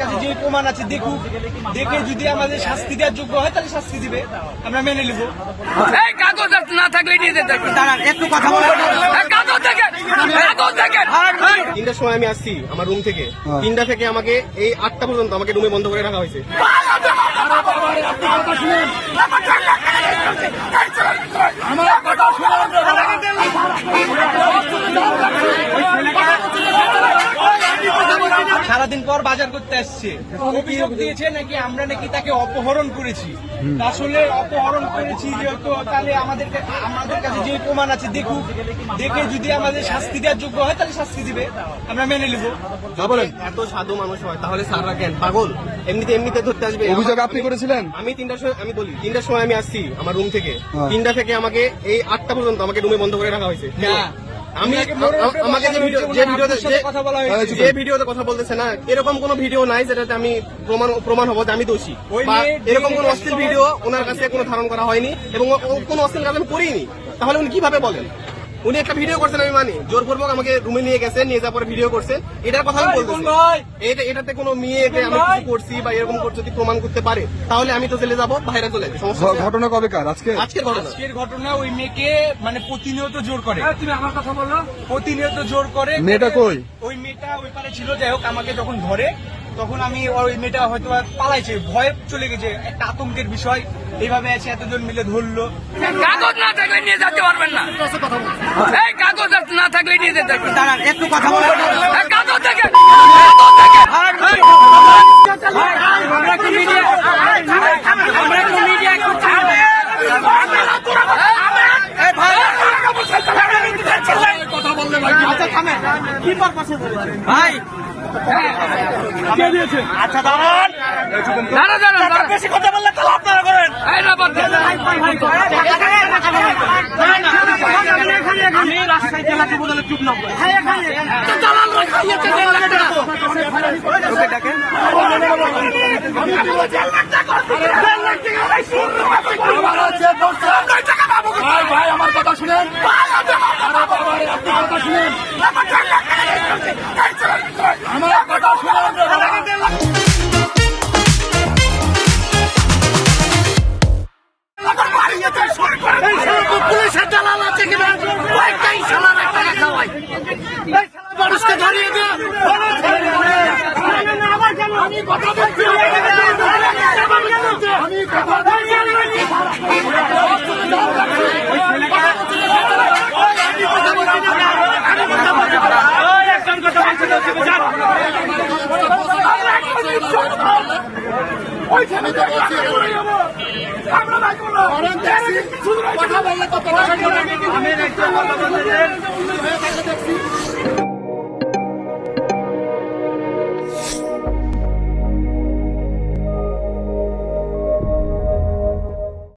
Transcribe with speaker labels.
Speaker 1: কাছে যে প্রমাণ আছে দেখুক। দেখে যদি আমাদের শাস্তি দেওয়ার যোগ্য হয় তাহলে শাস্তি দিবে। আমরা মেনে নিব।
Speaker 2: এই কাগজ না থাকলে নিয়ে যেতে
Speaker 1: দাঁড়ান একটু কথা বলেন।
Speaker 2: এই কাগজ দেখেন কাগজ দেখেন
Speaker 3: তিনটার সময় আমি আসছি আমার রুম থেকে। তিনটা থেকে আমাকে এই আটটা পর্যন্ত আমাকে রুমে বন্ধ করে রাখা হয়েছে।
Speaker 1: সারাদিন পর বাজার করতে আসছে। অভিযোগ দিয়েছে নাকি আমরা নাকি তাকে অপহরণ করেছি। আসলে অপহরণ করেছি যেহেতু তাহলে আমাদের আমাদের কাছে যে প্রমাণ আছে দেখুক। দেখে যদি আমাদের শাস্তি দেওয়ার যোগ্য হয় তাহলে শাস্তি দিবে। আমরা মেনে নেব।
Speaker 3: এত সাধু মানুষ হয় তাহলে সাররা কেন? পাগল? এমনিতে এমনিতে ধরতে আসবে।
Speaker 4: অভিযোগ আপনি করেছিলেন?
Speaker 3: আমি তিনটার সময় আমি বলি তিনটার সময় আমি আসছি আমার রুম থেকে। তিনটা থেকে আমাকে এই আটটা পর্যন্ত আমাকে রুমে বন্ধ করে রাখা হয়েছে। আমি আমাকে যে ভিডিও যে ভিডিওতে যে- ভিডিওতে কথা বলতেছে না এরকম কোন ভিডিও নাই যেটাতে আমি প্রমাণ প্রমাণ হব যে আমি দোষী। বা এরকম কোন অশ্লীল ভিডিও ওনার কাছে কোনো ধারণ করা হয়নি এবং কোনো অশ্লীল কাজ আমি করিনি। তাহলে উনি কীভাবে বলেন? উনি একটা ভিডিও করছেন আমি মানি। জোরপূর্বক আমাকে রুমে নিয়ে গেছেন নিয়ে যাওয়ার পরে ভিডিও করছেন এটার কথা আমি বলতেছি। এটা এটাতে কোনো মেয়েকে আমি কিছু করছি বা এরকম করে যদি প্রমাণ করতে পারে তাহলে আমি তো চলে যাব বাইরে চলে যাব?
Speaker 4: ঘটনা কবেকার আজকে?
Speaker 3: আজকের ঘটনা।
Speaker 1: আজকের ঘটনা ওই মেয়েকে মানে প্রতিনিয়ত জোর করে।
Speaker 2: তুমি আমার কথা বলল
Speaker 1: প্রতিনিয়ত জোর করে
Speaker 4: মেয়েটা কই?
Speaker 1: ওই মেয়েটা ওই পারে ছিল যাই হোক আমাকে যখন ধরে তখন আমি ওই মেয়েটা হয়তো পালাইছে ভয়ে চলে গেছে একটা আতঙ্কের বিষয়। এইভাবে আছে এতজন মিলে ধরলো।
Speaker 2: কাগজ না থাকলে নিয়ে যেতে পারবেন না। এই কাগজ না থাকলে নিয়ে যেতে পারবেন
Speaker 1: দাঁড়ান একটু কথা বলব
Speaker 2: কাগজ দেখেন কাগজ দেখেন
Speaker 1: আমরা কি মিডিয়া? আমরা কি মিডিয়া একটু থামবে এই ভাই। কথা বললে ভাই আচ্ছা কি পারপাসে ভাই। দিয়েছে আচ্ছা দাঁড়ান
Speaker 2: দাঁড়া দাঁড়ান দাঁড়ান।
Speaker 1: বেশি কথা বললে তাহলে আপনারা করেন
Speaker 4: ভাই আমার কথা শুনেন আমার
Speaker 1: কথা বললে কত